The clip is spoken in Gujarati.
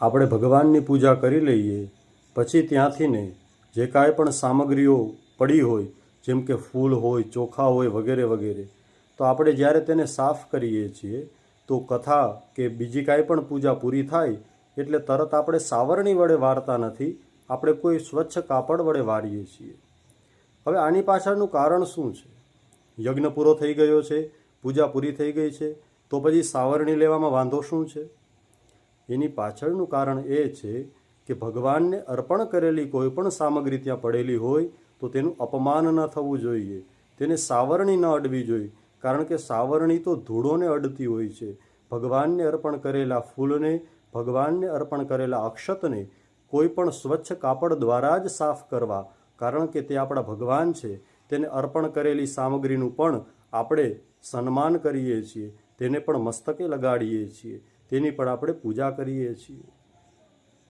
આપણે ભગવાનની પૂજા કરી લઈએ, પછી ત્યાંથી ને જે કાંઈ પણ સામગ્રીઓ પડી હોય, જેમ કે ફૂલ હોય, ચોખા હોય, વગેરે વગેરે, તો આપણે જ્યારે તેને સાફ કરીએ છીએ, તો કથા કે બીજી કાંઈ પણ પૂજા પૂરી થાય, એટલે તરત આપણે સાવરણી વડે વારતા નથી, આપણે કોઈ સ્વચ્છ કાપડ વડે વારીએ છીએ. હવે આની પાછળનું કારણ શું છે? યજ્ઞ પૂરો થઈ ગયો છે, પૂજા પૂરી થઈ ગઈ છે, તો પછી સાવરણી લેવામાં વાંધો શું છે? એની પાછળનું કારણ એ છે કે ભગવાનને અર્પણ કરેલી કોઈ પણ સામગ્રી ત્યાં પડેલી હોય તો તેનું અપમાન ન થવું જોઈએ. તેને સાવરણી ન અડવી જોઈએ, કારણ કે સાવરણી તો ધૂળોને અડતી હોય છે. ભગવાનને અર્પણ કરેલા ફૂલને, ભગવાનને અર્પણ કરેલા અક્ષતને કોઈ પણ સ્વચ્છ કાપડ દ્વારા જ સાફ કરવા, કારણ કે તે આપણા ભગવાન છે. તેને અર્પણ કરેલી સામગ્રીનું પણ આપણે સન્માન કરીએ છીએ, તેને પણ મસ્તકે લગાડીએ છીએ. તેની પણ આપણે પૂજા કરીએ છીએ.